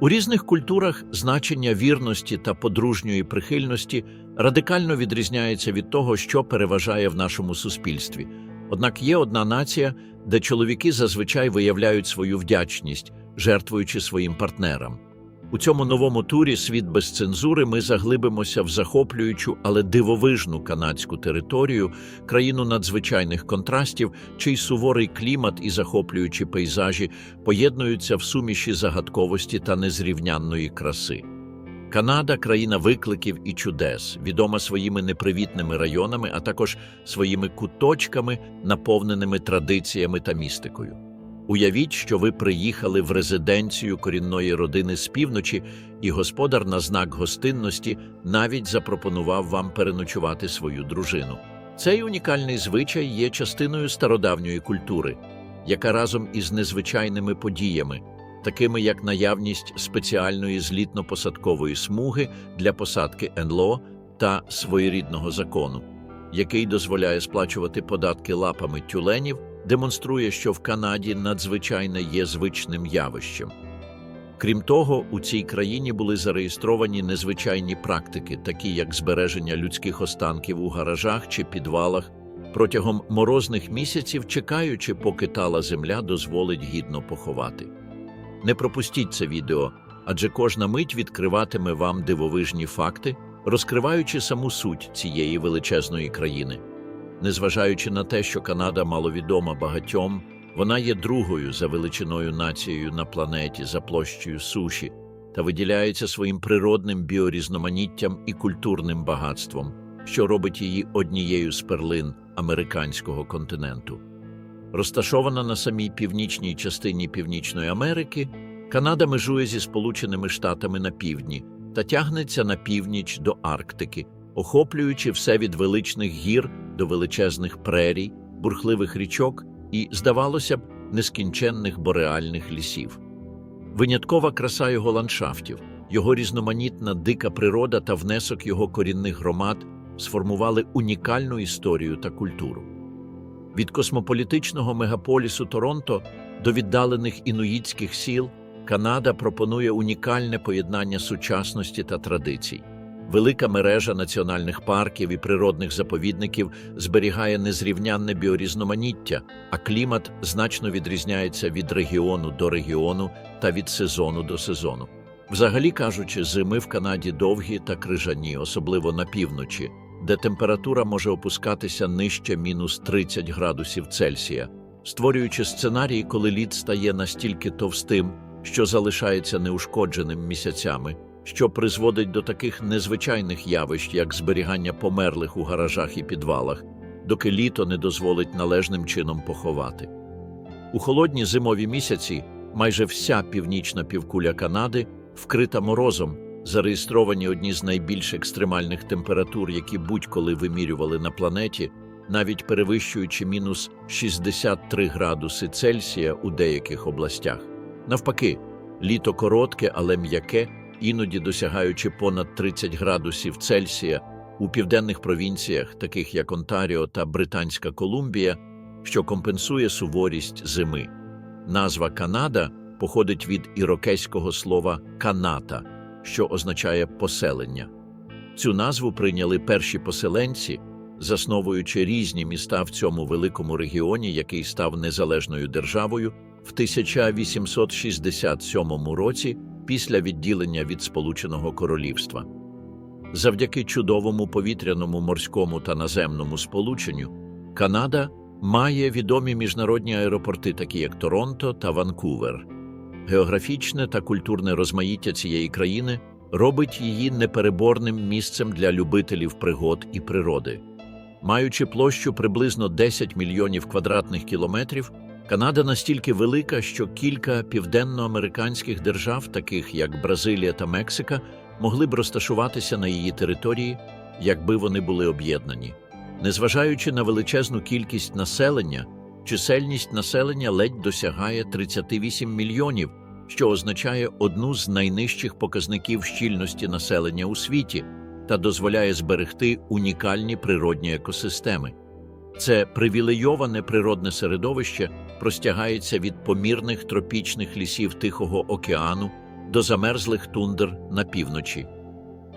У різних культурах значення вірності та подружньої прихильності радикально відрізняється від того, що переважає в нашому суспільстві. Однак є одна нація, де чоловіки зазвичай виявляють свою вдячність, жертвуючи своїм партнерам. У цьому новому турі світ без цензури ми заглибимося в захоплюючу, але дивовижну канадську територію, країну надзвичайних контрастів, чий суворий клімат і захоплюючі пейзажі поєднуються в суміші загадковості та незрівнянної краси. Канада країна викликів і чудес, відома своїми непривітними районами, а також своїми куточками, наповненими традиціями та містикою. Уявіть, що ви приїхали в резиденцію корінної родини з півночі, і господар на знак гостинності навіть запропонував вам переночувати свою дружину. Цей унікальний звичай є частиною стародавньої культури, яка разом із незвичайними подіями, такими як наявність спеціальної злітно-посадкової смуги для посадки НЛО та своєрідного закону, який дозволяє сплачувати податки лапами тюленів, демонструє, що в Канаді надзвичайне є звичним явищем. Крім того, у цій країні були зареєстровані незвичайні практики, такі як збереження людських останків у гаражах чи підвалах, протягом морозних місяців чекаючи, поки тала земля дозволить гідно поховати. Не пропустіть це відео, адже кожна мить відкриватиме вам дивовижні факти, розкриваючи саму суть цієї величезної країни. Незважаючи на те, що Канада маловідома багатьом, вона є другою за величиною нацією на планеті за площею суші та виділяється своїм природним біорізноманіттям і культурним багатством, що робить її однією з перлин американського континенту. Розташована на самій північній частині Північної Америки, Канада межує зі Сполученими Штатами на півдні та тягнеться на північ до Арктики, охоплюючи все від величних гір до величезних прерій, бурхливих річок і, здавалося б, нескінченних бореальних лісів. Виняткова краса його ландшафтів, його різноманітна дика природа та внесок його корінних громад сформували унікальну історію та культуру. Від космополітичного мегаполісу Торонто до віддалених інуїтських сіл Канада пропонує унікальне поєднання сучасності та традицій. Велика мережа національних парків і природних заповідників зберігає незрівнянне біорізноманіття, а клімат значно відрізняється від регіону до регіону та від сезону до сезону. Взагалі кажучи, зими в Канаді довгі та крижані, особливо на півночі, де температура може опускатися нижче мінус 30 градусів Цельсія, створюючи сценарії, коли лід стає настільки товстим, що залишається неушкодженим місяцями що призводить до таких незвичайних явищ, як зберігання померлих у гаражах і підвалах, доки літо не дозволить належним чином поховати. У холодні зимові місяці майже вся північна півкуля Канади вкрита морозом, зареєстровані одні з найбільш екстремальних температур, які будь-коли вимірювали на планеті, навіть перевищуючи мінус 63 градуси Цельсія у деяких областях. Навпаки, літо коротке, але м'яке іноді досягаючи понад 30 градусів Цельсія у південних провінціях, таких як Онтаріо та Британська Колумбія, що компенсує суворість зими. Назва Канада походить від ірокезького слова каната, що означає поселення. Цю назву прийняли перші поселенці, засновуючи різні міста в цьому великому регіоні, який став незалежною державою в 1867 році після відділення від Сполученого Королівства. Завдяки чудовому повітряному морському та наземному сполученню Канада має відомі міжнародні аеропорти, такі як Торонто та Ванкувер. Географічне та культурне розмаїття цієї країни робить її непереборним місцем для любителів пригод і природи. Маючи площу приблизно 10 мільйонів квадратних кілометрів, Канада настільки велика, що кілька південноамериканських держав, таких як Бразилія та Мексика, могли б розташуватися на її території, якби вони були об'єднані. Незважаючи на величезну кількість населення, чисельність населення ледь досягає 38 мільйонів, що означає одну з найнижчих показників щільності населення у світі та дозволяє зберегти унікальні природні екосистеми. Це привілейоване природне середовище простягається від помірних тропічних лісів Тихого океану до замерзлих тундр на півночі.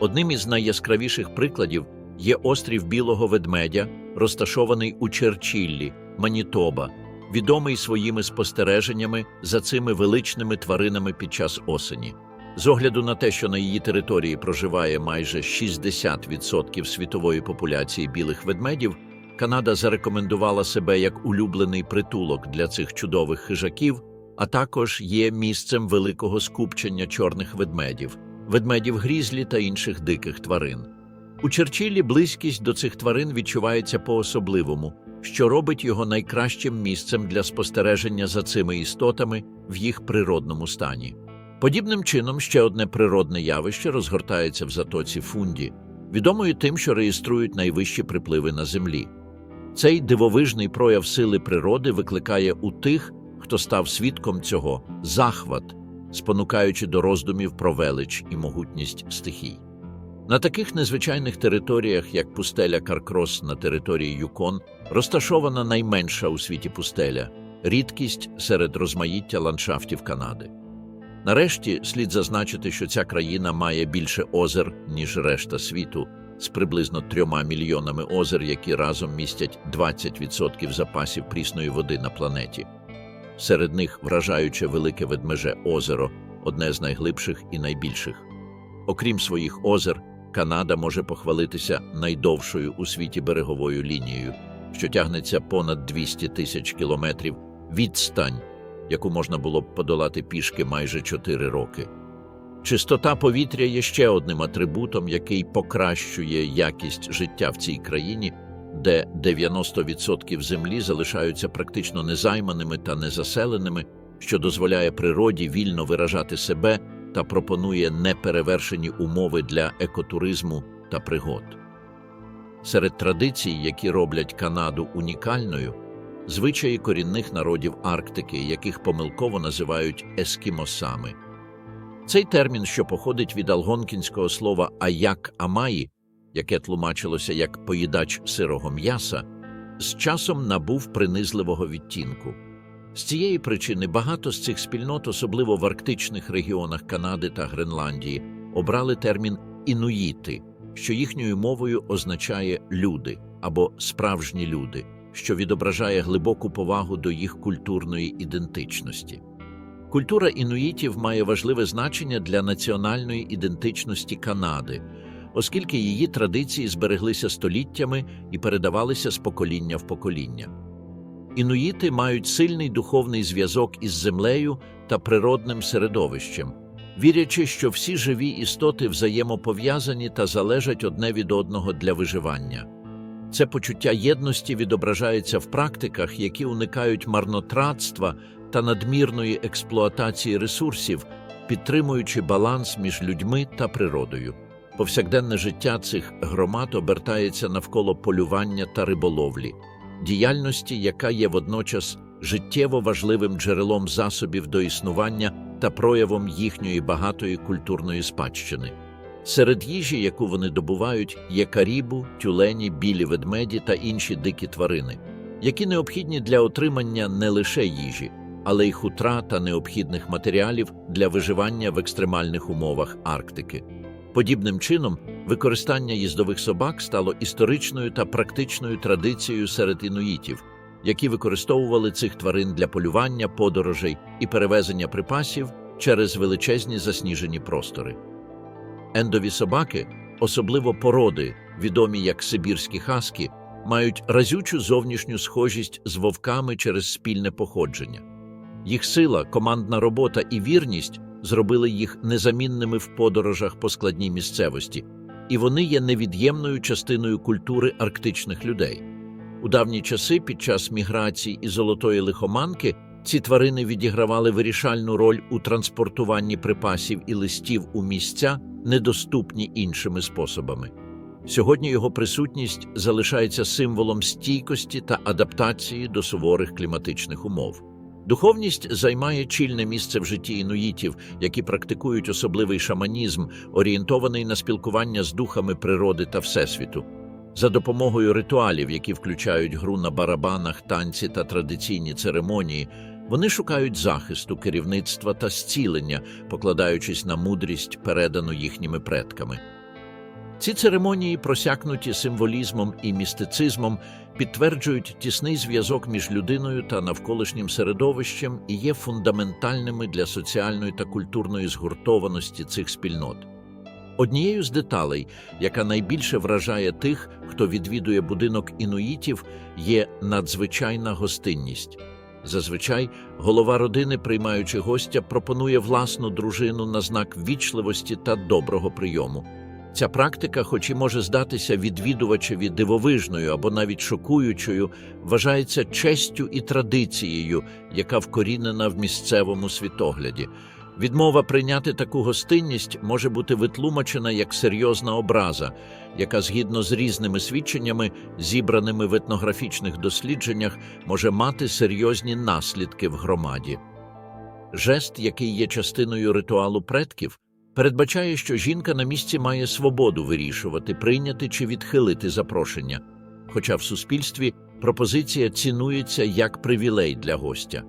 Одним із найяскравіших прикладів є острів Білого Ведмедя, розташований у Черчиллі, Манітоба, відомий своїми спостереженнями за цими величними тваринами під час осені. З огляду на те, що на її території проживає майже 60% світової популяції білих ведмедів, Канада зарекомендувала себе як улюблений притулок для цих чудових хижаків, а також є місцем великого скупчення чорних ведмедів, ведмедів грізлі та інших диких тварин. У Черчиллі близькість до цих тварин відчувається по-особливому, що робить його найкращим місцем для спостереження за цими істотами в їх природному стані. Подібним чином ще одне природне явище розгортається в затоці Фунді, відомою тим, що реєструють найвищі припливи на землі. Цей дивовижний прояв сили природи викликає у тих, хто став свідком цього, захват, спонукаючи до роздумів про велич і могутність стихій. На таких незвичайних територіях, як пустеля Каркрос на території Юкон, розташована найменша у світі пустеля рідкість серед розмаїття ландшафтів Канади. Нарешті слід зазначити, що ця країна має більше озер, ніж решта світу, з приблизно трьома мільйонами озер, які разом містять 20% запасів прісної води на планеті. Серед них вражаюче велике ведмеже озеро, одне з найглибших і найбільших. Окрім своїх озер, Канада може похвалитися найдовшою у світі береговою лінією, що тягнеться понад 200 тисяч кілометрів відстань, яку можна було б подолати пішки майже 4 роки. Чистота повітря є ще одним атрибутом, який покращує якість життя в цій країні, де 90% землі залишаються практично незайманими та незаселеними, що дозволяє природі вільно виражати себе та пропонує неперевершені умови для екотуризму та пригод. Серед традицій, які роблять Канаду унікальною, звичаї корінних народів Арктики, яких помилково називають ескімосами. Цей термін, що походить від алгонкінського слова аяк амаї, яке тлумачилося як поїдач сирого м'яса, з часом набув принизливого відтінку. З цієї причини багато з цих спільнот, особливо в арктичних регіонах Канади та Гренландії, обрали термін інуїти, що їхньою мовою означає люди або справжні люди, що відображає глибоку повагу до їх культурної ідентичності. Культура інуїтів має важливе значення для національної ідентичності Канади, оскільки її традиції збереглися століттями і передавалися з покоління в покоління. Інуїти мають сильний духовний зв'язок із землею та природним середовищем, вірячи, що всі живі істоти взаємопов'язані та залежать одне від одного для виживання. Це почуття єдності відображається в практиках, які уникають марнотратства та надмірної експлуатації ресурсів, підтримуючи баланс між людьми та природою. Повсякденне життя цих громад обертається навколо полювання та риболовлі, діяльності, яка є водночас життєво важливим джерелом засобів до існування та проявом їхньої багатої культурної спадщини. Серед їжі, яку вони добувають, є карібу, тюлені, білі ведмеді та інші дикі тварини, які необхідні для отримання не лише їжі, але й хутра та необхідних матеріалів для виживання в екстремальних умовах Арктики. Подібним чином, використання їздових собак стало історичною та практичною традицією серед інуїтів, які використовували цих тварин для полювання, подорожей і перевезення припасів через величезні засніжені простори. Ендові собаки, особливо породи, відомі як сибірські хаски, мають разючу зовнішню схожість з вовками через спільне походження. Їх сила, командна робота і вірність зробили їх незамінними в подорожах по складній місцевості, і вони є невід'ємною частиною культури арктичних людей. У давні часи, під час міграцій і золотої лихоманки, ці тварини відігравали вирішальну роль у транспортуванні припасів і листів у місця, недоступні іншими способами. Сьогодні його присутність залишається символом стійкості та адаптації до суворих кліматичних умов. Духовність займає чільне місце в житті інуїтів, які практикують особливий шаманізм, орієнтований на спілкування з духами природи та всесвіту. За допомогою ритуалів, які включають гру на барабанах, танці та традиційні церемонії, Вони шукають захисту, керівництва та зцілення, покладаючись на мудрість, передану їхніми предками. Ці церемонії, просякнуті символізмом і містицизмом, підтверджують тісний зв'язок між людиною та навколишнім середовищем і є фундаментальними для соціальної та культурної згуртованості цих спільнот. Однією з деталей, яка найбільше вражає тих, хто відвідує будинок інуїтів, є надзвичайна гостинність. Зазвичай голова родини, приймаючи гостя, пропонує власну дружину на знак вічливості та доброго прийому. Ця практика, хоч і може здатися відвідувачеві дивовижною або навіть шокуючою, вважається честю і традицією, яка вкорінена в місцевому світогляді. Відмова прийняти таку гостинність може бути витлумачена як серйозна образа, яка, згідно з різними свідченнями, зібраними в етнографічних дослідженнях, може мати серйозні наслідки в громаді. Жест, який є частиною ритуалу предків, передбачає, що жінка на місці має свободу вирішувати, прийняти чи відхилити запрошення, хоча в суспільстві пропозиція цінується як привілей для гостя.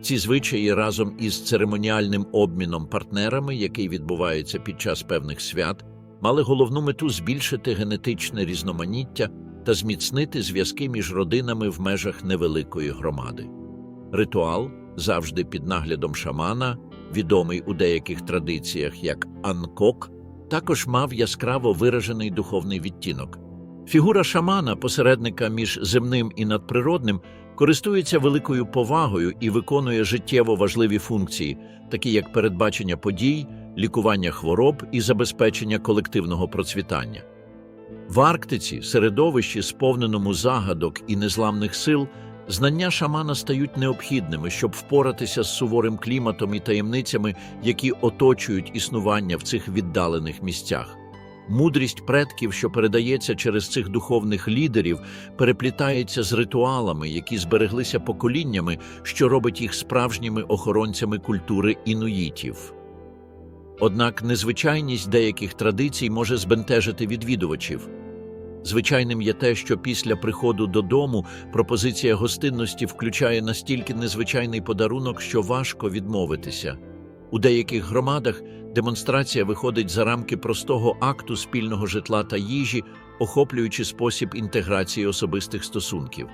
Ці звичаї разом із церемоніальним обміном партнерами, який відбувається під час певних свят, мали головну мету збільшити генетичне різноманіття та зміцнити зв'язки між родинами в межах невеликої громади. Ритуал, завжди під наглядом шамана, відомий у деяких традиціях як анкок, також мав яскраво виражений духовний відтінок. Фігура шамана, посередника між земним і надприродним, користується великою повагою і виконує життєво важливі функції, такі як передбачення подій, лікування хвороб і забезпечення колективного процвітання. В Арктиці, середовищі, сповненому загадок і незламних сил, знання шамана стають необхідними, щоб впоратися з суворим кліматом і таємницями, які оточують існування в цих віддалених місцях. Мудрість предків, що передається через цих духовних лідерів, переплітається з ритуалами, які збереглися поколіннями, що робить їх справжніми охоронцями культури інуїтів. Однак незвичайність деяких традицій може збентежити відвідувачів. Звичайним є те, що після приходу додому пропозиція гостинності включає настільки незвичайний подарунок, що важко відмовитися. У деяких громадах демонстрація виходить за рамки простого акту спільного житла та їжі, охоплюючи спосіб інтеграції особистих стосунків.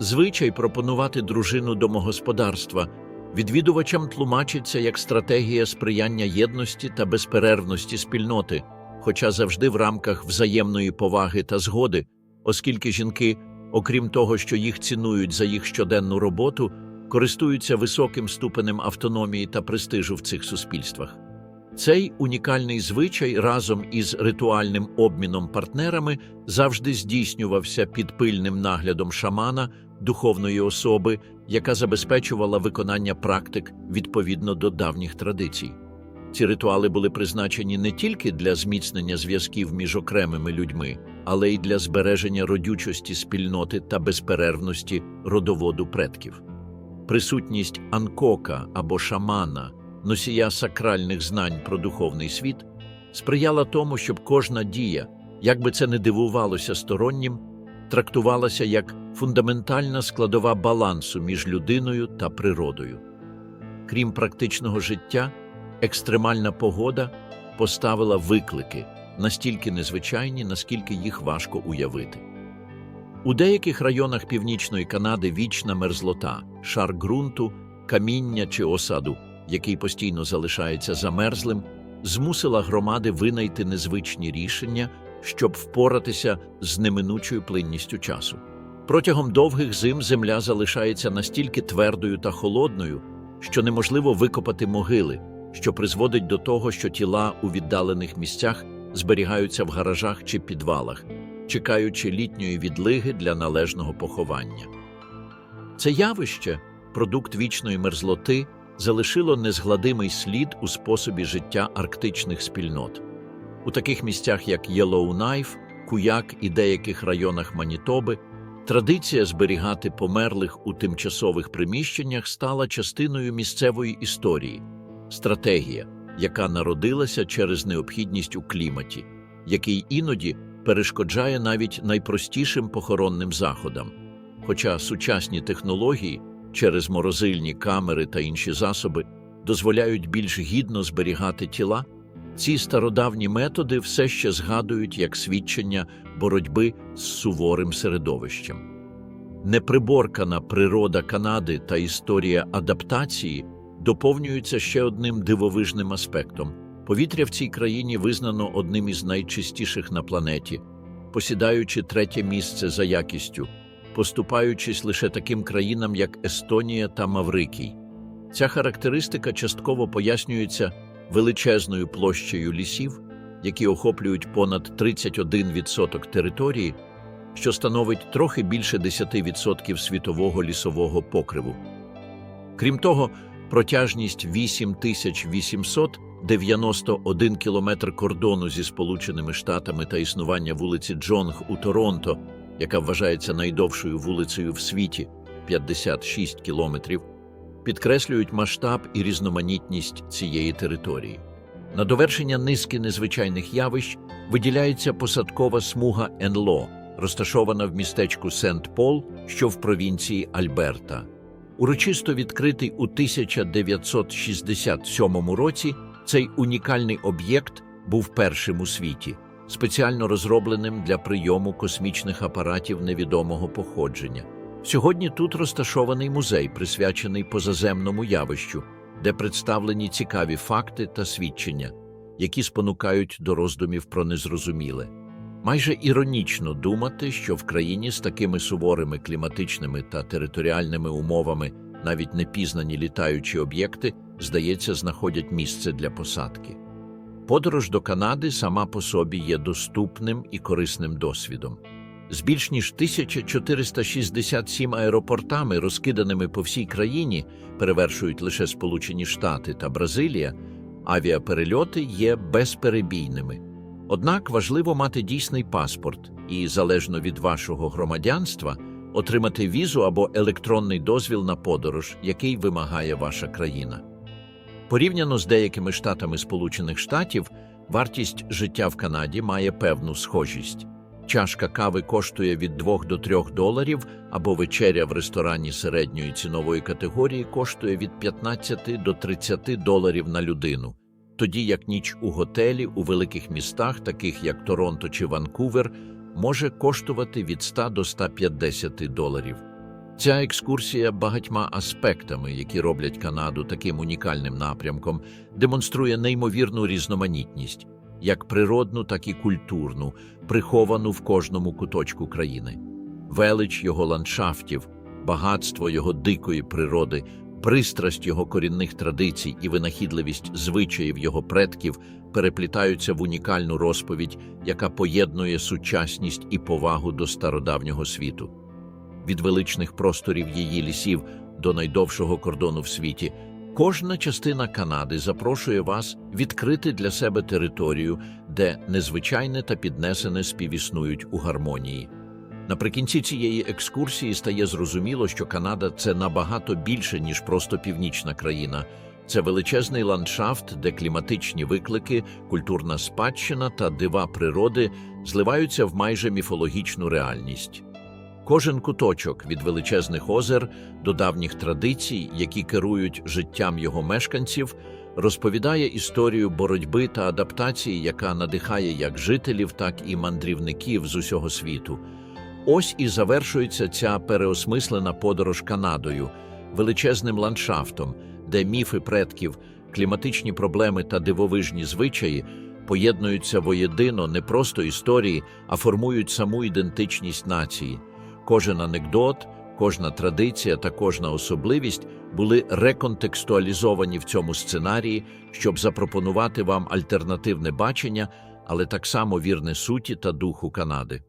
Звичай пропонувати дружину домогосподарства відвідувачам тлумачиться як стратегія сприяння єдності та безперервності спільноти, хоча завжди в рамках взаємної поваги та згоди, оскільки жінки, окрім того, що їх цінують за їх щоденну роботу, користуються високим ступенем автономії та престижу в цих суспільствах. Цей унікальний звичай разом із ритуальним обміном партнерами завжди здійснювався під пильним наглядом шамана, духовної особи, яка забезпечувала виконання практик відповідно до давніх традицій. Ці ритуали були призначені не тільки для зміцнення зв'язків між окремими людьми, але й для збереження родючості спільноти та безперервності родоводу предків. Присутність анкока або шамана, носія сакральних знань про духовний світ, сприяла тому, щоб кожна дія, як би це не дивувалося стороннім, трактувалася як фундаментальна складова балансу між людиною та природою. Крім практичного життя, екстремальна погода поставила виклики настільки незвичайні, наскільки їх важко уявити. У деяких районах північної Канади вічна мерзлота, шар ґрунту, каміння чи осаду, який постійно залишається замерзлим, змусила громади винайти незвичні рішення, щоб впоратися з неминучою плинністю часу. Протягом довгих зим земля залишається настільки твердою та холодною, що неможливо викопати могили, що призводить до того, що тіла у віддалених місцях зберігаються в гаражах чи підвалах, чекаючи літньої відлиги для належного поховання. Це явище, продукт вічної мерзлоти, залишило незгладимий слід у способі життя арктичних спільнот. У таких місцях, як Єлоунайф, Куяк і деяких районах Манітоби, традиція зберігати померлих у тимчасових приміщеннях стала частиною місцевої історії, стратегія, яка народилася через необхідність у кліматі, який іноді перешкоджає навіть найпростішим похоронним заходам. Хоча сучасні технології через морозильні камери та інші засоби дозволяють більш гідно зберігати тіла, ці стародавні методи все ще згадують як свідчення боротьби з суворим середовищем. Неприборкана природа Канади та історія адаптації доповнюються ще одним дивовижним аспектом. Повітря в цій країні визнано одним із найчистіших на планеті, посідаючи третє місце за якістю, поступаючись лише таким країнам, як Естонія та Маврикій. Ця характеристика частково пояснюється величезною площею лісів, які охоплюють понад 31% території, що становить трохи більше 10% світового лісового покриву. Крім того, протяжність 8891 кілометр кордону зі Сполученими Штатами та існування вулиці Джонг у Торонто, яка вважається найдовшою вулицею в світі 56 кілометрів, підкреслюють масштаб і різноманітність цієї території. На довершення низки незвичайних явищ виділяється посадкова смуга Енло, розташована в містечку Сент-Пол, що в провінції Альберта. Урочисто відкритий у 1967 році, цей унікальний об'єкт був першим у світі, спеціально розробленим для прийому космічних апаратів невідомого походження. Сьогодні тут розташований музей, присвячений позаземному явищу, де представлені цікаві факти та свідчення, які спонукають до роздумів про незрозуміле. Майже іронічно думати, що в країні з такими суворими кліматичними та територіальними умовами навіть непізнані літаючі об'єкти, здається, знаходять місце для посадки. Подорож до Канади сама по собі є доступним і корисним досвідом. З більш ніж 1467 аеропортами, розкиданими по всій країні, перевершують лише Сполучені Штати та Бразилія, авіаперельоти є безперебійними. Однак важливо мати дійсний паспорт і, залежно від вашого громадянства, отримати візу або електронний дозвіл на подорож, який вимагає ваша країна. Порівняно з деякими штатами Сполучених Штатів, вартість життя в Канаді має певну схожість. Чашка кави коштує від 2 до 3 доларів, або вечеря в ресторані середньої цінової категорії коштує від 15 до 30 доларів на людину, тоді як ніч у готелі у великих містах, таких як Торонто чи Ванкувер, може коштувати від 100 до 150 доларів. Ця екскурсія багатьма аспектами, які роблять Канаду таким унікальним напрямком, демонструє неймовірну різноманітність, як природну, так і культурну, приховану в кожному куточку країни. Велич його ландшафтів, багатство його дикої природи, пристрасть його корінних традицій і винахідливість звичаїв його предків переплітаються в унікальну розповідь, яка поєднує сучасність і повагу до стародавнього світу. Від величних просторів її лісів до найдовшого кордону в світі, кожна частина Канади запрошує вас відкрити для себе територію, де незвичайне та піднесене співіснують у гармонії. Наприкінці цієї екскурсії стає зрозуміло, що Канада це набагато більше, ніж просто північна країна. Це величезний ландшафт, де кліматичні виклики, культурна спадщина та дива природи зливаються в майже міфологічну реальність. Кожен куточок від величезних озер до давніх традицій, які керують життям його мешканців, розповідає історію боротьби та адаптації, яка надихає як жителів, так і мандрівників з усього світу. Ось і завершується ця переосмислена подорож Канадою, величезним ландшафтом, де міфи предків, кліматичні проблеми та дивовижні звичаї поєднуються воєдино не просто історії, а формують саму ідентичність нації. Кожен анекдот, кожна традиція та кожна особливість були реконтекстуалізовані в цьому сценарії, щоб запропонувати вам альтернативне бачення, але так само вірне суті та духу Канади.